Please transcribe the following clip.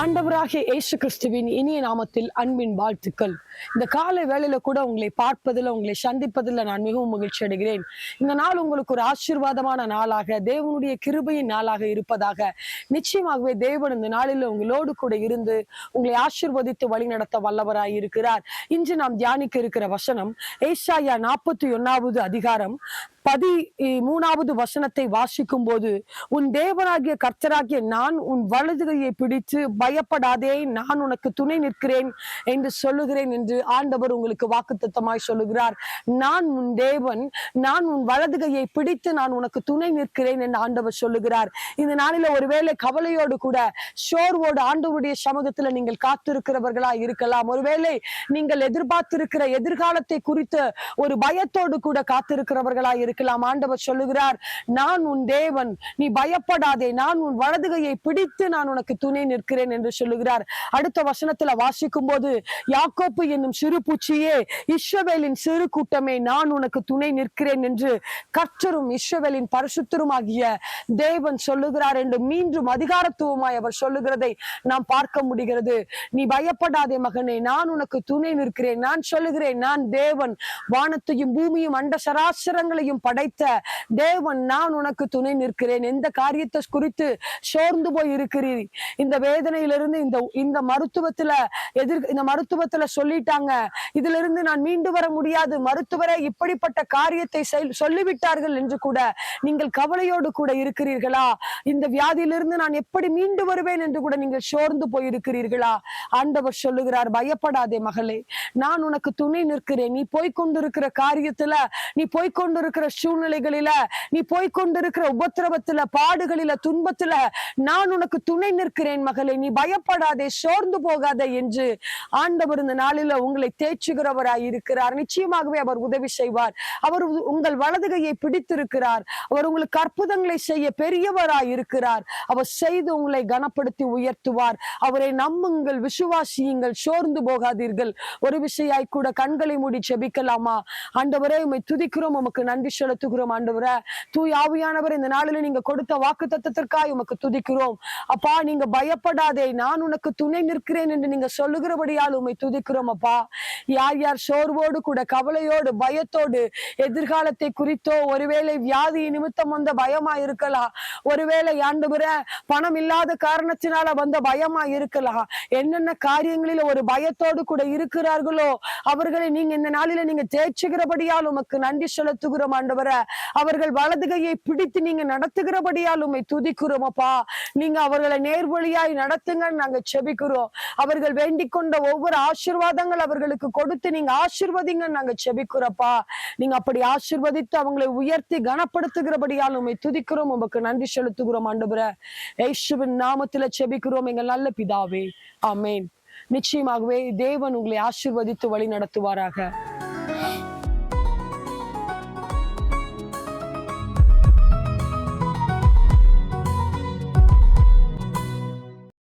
ஆண்டவராகிய இயேசு கிறிஸ்துவின் இனிய நாமத்தில் அன்பின் வாழ்த்துக்கள். இந்த காலை வேளையில கூட உங்களை பார்ப்பதில் உங்களை சந்திப்பதில் நான் மிகவும் மகிழ்ச்சி அடைகிறேன். இந்த நாள் உங்களுக்கு ஒரு ஆசீர்வாதமான நாளாக தேவனுடைய கிருபையின் நாளாக இருப்பதாக நிச்சயமாகவே தேவன் இந்த நாளில் உங்களோடு கூட இருந்து உங்களை ஆசீர்வதித்து வழிநடத்த வல்லவராய் இருக்கிறார். இன்று நாம் தியானிக்க இருக்கிற வசனம் ஏசாயா நாற்பத்தி ஒன்னாவது அதிகாரம் பதி மூணாவது வசனத்தை வாசிக்கும் போது உன் தேவனாகிய கர்த்தராகிய நான் உன் வலதுகையை பிடித்து பயப்படாதே நான் உனக்கு துணை நிற்கிறேன் என்று சொல்லுகிறேன் என்று ஆண்டவர் உங்களுக்கு வாக்குத்தத்தமாய் சொல்லுகிறார். நான் உன் தேவன் நான் உன் வலதுகையை பிடித்து நான் உனக்கு துணை நிற்கிறேன் என்று ஆண்டவர் சொல்லுகிறார். இந்த நாளில ஒருவேளை கவலையோடு கூட சோர்வோடு ஆண்டவருடைய சமூகத்துல நீங்கள் காத்திருக்கிறவர்களா இருக்கலாம். ஒருவேளை நீங்கள் எதிர்பார்த்திருக்கிற எதிர்காலத்தை குறித்து ஒரு பயத்தோடு கூட காத்திருக்கிறவர்களா இருக்கலாம். ஆண்டவர் சொல்லுகிறார் நான் உன் தேவன் நீ பயப்படாதே நான் உன் வலதுகையை பிடித்து நான் உனக்கு துணை நிற்கிறேன் என்று சொல்லுகிறார். அடுத்த வசனத்துல வாசிக்கும் போது யாக்கோப்பு என்னும் சிறு பூச்சியே இஸ்ரவேலின் சிறு கூட்டமே நான் உனக்கு துணை நிற்கிறேன் என்று கற்றரும் இஸ்ரவேலின் பரிசுத்தரும் ஆகிய தேவன் சொல்லுகிறார் என்று மீண்டும் அதிகாரத்துவமாய் அவர் சொல்லுகிறதை நாம் பார்க்க முடிகிறது. நீ பயப்படாதே மகனே நான் உனக்கு துணை நிற்கிறேன். நான் சொல்லுகிறேன் நான் தேவன் வானத்தையும் பூமியும் அண்ட சராசரங்களையும் படைத்த தேவன் நான் உனக்கு துணை நிற்கிறேன். எந்த காரியத்தை குறித்து சோர்ந்து போய் இருக்கிறீர்? இந்த இருந்து இந்த இந்த மருத்துவத்துல எதிர் இந்த மருத்துவத்துல சொல்லிட்டாங்க. இதுல இருந்து நான் மீண்டு வர முடியாது. மருத்துவரை இப்படிப்பட்ட காரியத்தை சொல்லிவிட்டார்கள் என்று கூட நீங்கள் கவலையோடு கூட இருக்கிறீர்களா? இந்த வியாதியிலிருந்து நான் எப்படி மீண்டு வருவேன் என்று கூட நீங்கள் சோர்ந்து போயிருக்கிறீர்களா? ஆண்டவர் சொல்லுகிறார் பயப்படாதே மகளே. நான் உனக்கு துணை நிற்கிறேன். நீ போய்க்கொண்டிருக்கிற காரியத்துல நீ போய்கொண்டிருக்கிற சூழ்நிலைகளில நீ போய்கொண்டிருக்கிற உபத்திரவத்துல பாடுகளில துன்பத்துல நான் உனக்கு துணை நிற்கிறேன் மகளே. நீ பயப்படாதே சோர்ந்து போகாதே என்று ஆண்டவர் இந்த நாளில உங்களை தேய்ச்சுகிறவராய் இருக்கிறார். நிச்சயமாகவே அவர் உதவி செய்வார். அவர் உ- உங்கள் வலதுகையை பிடித்திருக்கிறார். அவர் உங்களுக்கு அற்புதங்களை செய்ய பெரியவராய் இருக்கிறார். அவர் செய்து உங்களை கனப்படுத்தி உயர்த்துவார். அவரை நம்புங்கள் விசுவாசியுங்கள் சோர்ந்து போகாதீர்கள். ஒரு விஷயாய் கூட கண்களை மூடி செபிக்கலாமா ஆண்டவரே உண்மை துதிக்கிறோம் உமக்கு நன்றி செலுத்துகிறோம் ஆண்டவரே. தூய் ஆவியானவர் இந்த நாளில் நீங்க கொடுத்த வாக்கு தத்துவத்திற்காய் உமக்கு துதிக்கிறோம். அப்பா நீங்க பயப்படாதே. நான் உனக்கு துணை நிற்கிறேன் என்று நீங்க சொல்லுகிறபடியால் உண்மை துதிக்கிறோம் அப்பா. யார் யார் சோர்வோடு கூட கவலையோடு பயத்தோடு எதிர்காலத்தை குறித்தோ ஒருவேளை வியாதி நிமித்தம் வந்த பயமா இருக்கலாம் ஒருவேளை ஆண்டவரே பணம் இல்லாத காரணத்தினால வந்த பயமா இருக்கலாம் என்னென்ன காரியங்களில ஒரு பயத்தோடு கூட இருக்கிறார்களோ அவர்களை நீங்க இந்த நாளில நீங்க தேய்ச்சுகிறபடியால் உமக்கு நன்றி செலுத்துகிறோம் ஆண்டவர. அவர்கள் வலதுகையை பிடித்து நீங்க நடத்துகிறபடியால் உண்மை துதிக்கிறோம் அப்பா. நீங்க அவர்களை நேர்வழியாய் நடத்துங்கன்னு நாங்க செபிக்கிறோம். அவர்கள் வேண்டிக் கொண்ட ஒவ்வொரு ஆசிர்வாதங்கள் அவர்களுக்கு கொடுத்து நீங்க ஆசிர்வதிங்கன்னு நாங்க செபிக்கிறோப்பா நீங்க அப்படி ஆசிர்வதித்து அவங்களை உயர்த்தி கனப்படுத்துகிறபடியால் உண்மை துதிக்கிறோம் உமக்கு நன்றி செலுத்துகிறோம். ஆண்டவரே. யேசுவின் நாமத்துல செபிக்கிறோம் எங்கள் நல்ல பிதாவே. ஆமேன். நிச்சயமாகவே தேவன் உங்களை ஆசீர்வதித்து வழி நடத்துவாராக